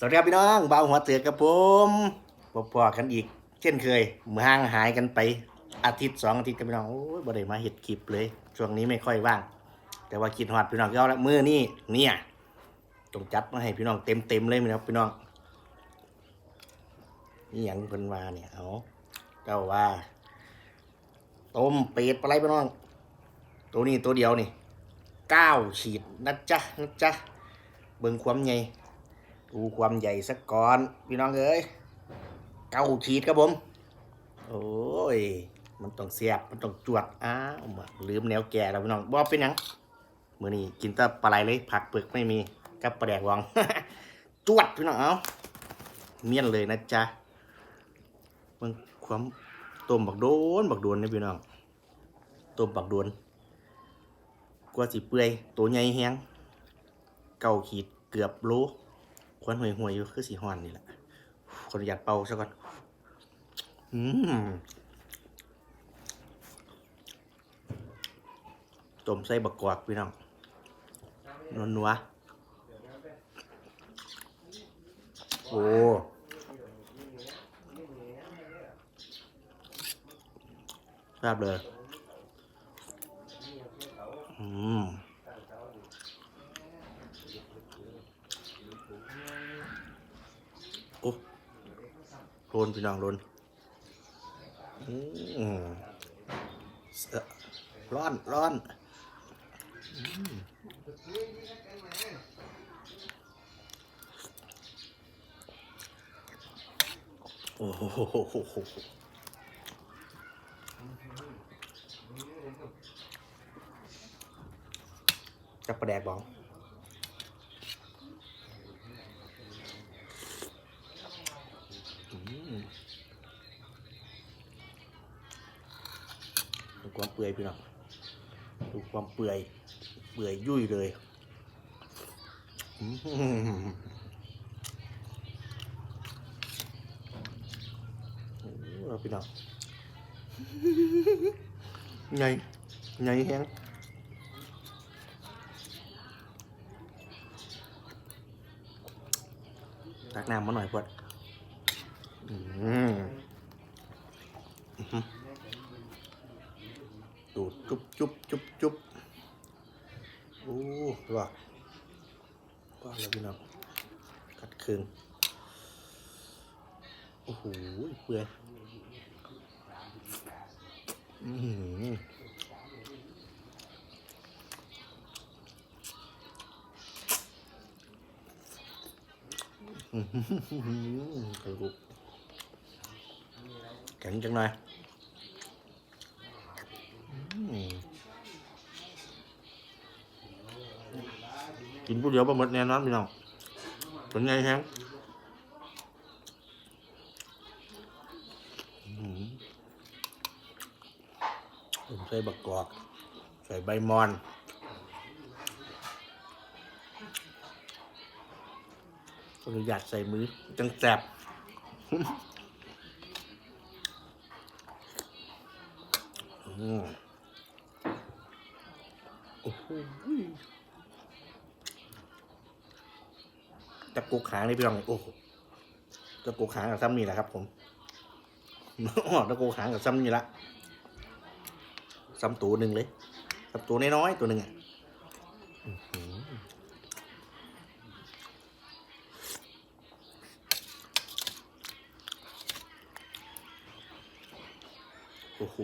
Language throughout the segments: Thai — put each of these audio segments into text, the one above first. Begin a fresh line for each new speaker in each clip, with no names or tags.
สวัสดีครับพี่น้องเบาหัวเตือกับผมพบๆกันอีก เช่นเคยมือห่างหายกันไปอาทิตย์สองอาทิตย์กันพี่น้องโอ้ยบ่ได้มาเห็ดคลิปเลย ช่วงนี้ไม่ค่อยว่าง แต่ว่าคิดฮอดพี่น้องก็แล้วมือนี่เนี่ยต้องจัดมาให้พี่น้องเต็มเต็มๆเลยนะครับพี่น้องนี่หยังเพิ่นว่าเนี่ยเอาเจ้าว่าต้มเป็ดปลาไหลพี่น้อง ตัวนี้ตัวเดียวนี่เก้าขีดนะจ๊ะนะจ๊ะเบิ่งความใหญ่ ดูความใหญ่สักก่อน พี่น้องเอ้ยเก้าขีดครับผม โอ้ย มันต้องเสียบ มันต้องจวด อ้าวลืมแนวแก่แล้วพี่น้องบอกเป็นยังมือนี้กินแต่ปลาไหลเลย ผักเปลือกไม่มีกับปลาแดกวางจวดพี่น้องเอาเมียนเลยนะจ๊ะมันความต้มบักโดนบักโดนนะพี่น้องต้มบักโดนกว่าสิเปื่อยตัวใหญ่แฮงเก้าขีดเกือบโล วนห่วยห่วยๆอยู่คือสีหอนนี่แหละขออนุญาตเป่าซะก่อน อืมต้มใส่บักกวากพี่น้องนัวนัวโอ้ทราบเลย อืม โอ้โร นพี่น้องโรนร้อนร้อนโอ้โหจับประแดกบ้อง อืมดู ความเปื่อยพี่น้องดูความเปื่อย เปื่อยยุ่ยเลยอือพี่น้องไงไงแฮงตักน้ำมาหน่อยพอดอืมอื้อหือูดจุ๊บจุ๊บจุ๊บจุ๊บโอ้ว่าว่าแล้วพี่น้องกัดเคืองโอ้โหเปื่อยอือหืออื้อหือกระดูกแข็งจังเลย กินผู้เดียวบะหมดแน่นอนพี่น้องเป็นไงแฮงผมใส่บักกอก ใส่ใบมอนอนุญาตใส่มือ จังแสบอืมโอ้โหะกุกหางนี่พี่น้องโอ้โหตะกุกหางกับซ้ำนี่แหละครับ ผมอ๋อตะกุกหางกับซ้ำนี่ละซ้ำตัวหนึ่งเลยซ้ำตัวน้อยๆตัวหนึ่งอะโอ้โห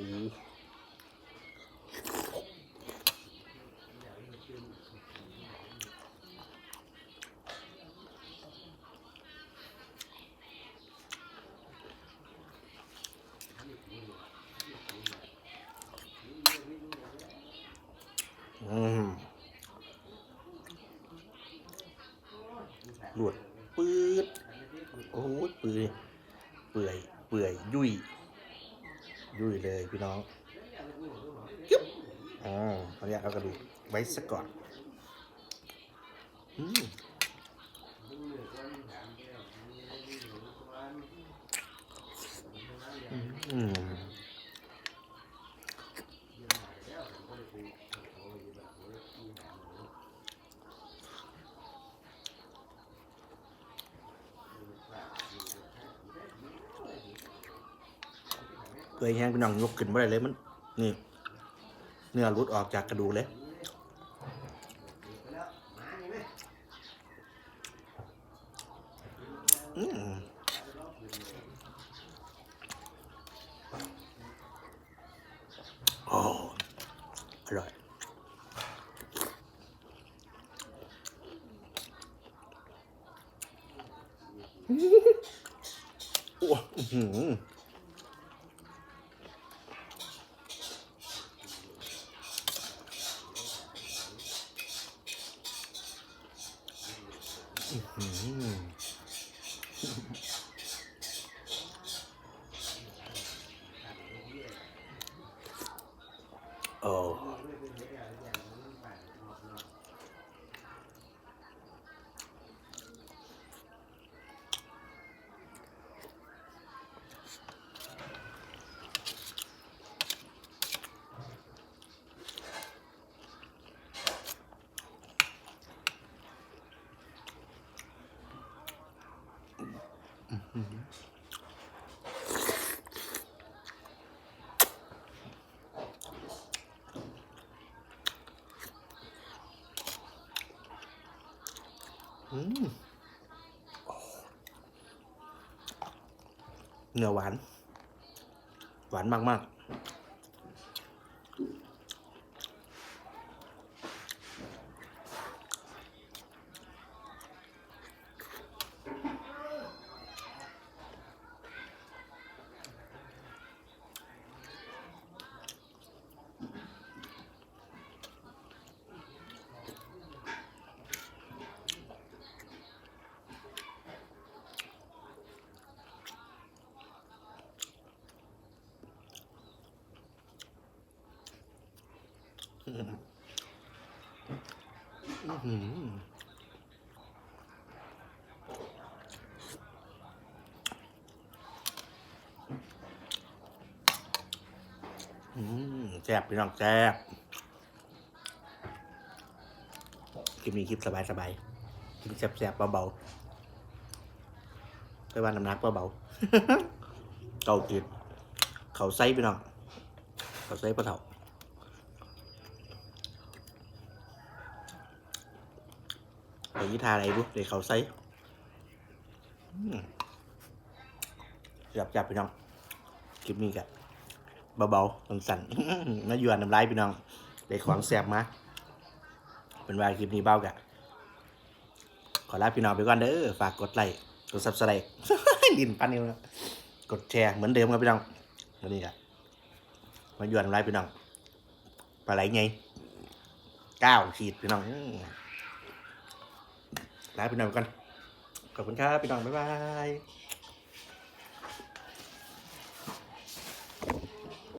อืม หลวดปืดโอ้ยเปื่อยเปื่อยเปื่อยยุ่ยยุ่ยเลยพี่น้องยึบอ่าตอนนี้เอากระดูกไว้สักก่อนอืมอืม ปื่อยแห้งพี่น้องยกขึ้นไม่ได้เลยมันนี่เนื้อรุดออกจากกระดูกเลยอืมโอ้อร่อยโอ้ อื้อหืออื้อหือโอ้อืม เนื้อหวาน หวานมาก ๆ แซ่บพี่น้องแซ่บคลิปนี้คลิปสบายๆคลิปแซ่บๆเบาๆไปว่าน้ำหนักเบาๆเกาจิตเขาไซพี่น้องเขาไซปลาเถา ไปยี่ทาอะไรดูเดี๋ยวเขาไซจับจับพี่น้อง คลิปนี้กะเบาๆสั่นๆน่ายู่อันน้ำลายพี่น้องเด็กของแสบมา เป็นว่าคลิปนี้เบากะขอลาพี่น้องไปก่อนเด้อ ฝากกดไลค์ กดซับสไครต์ลินปันนิ้วนะกดแชร์เหมือนเดิมครับพี่น้องวันนี้กะมายู่อันน้ำลายพี่น้องปลาไหลไงเก้าขีดพี่น้องอ ลาไปนอนกัน ขอบคุณครับไปนอนบ๊ายบาย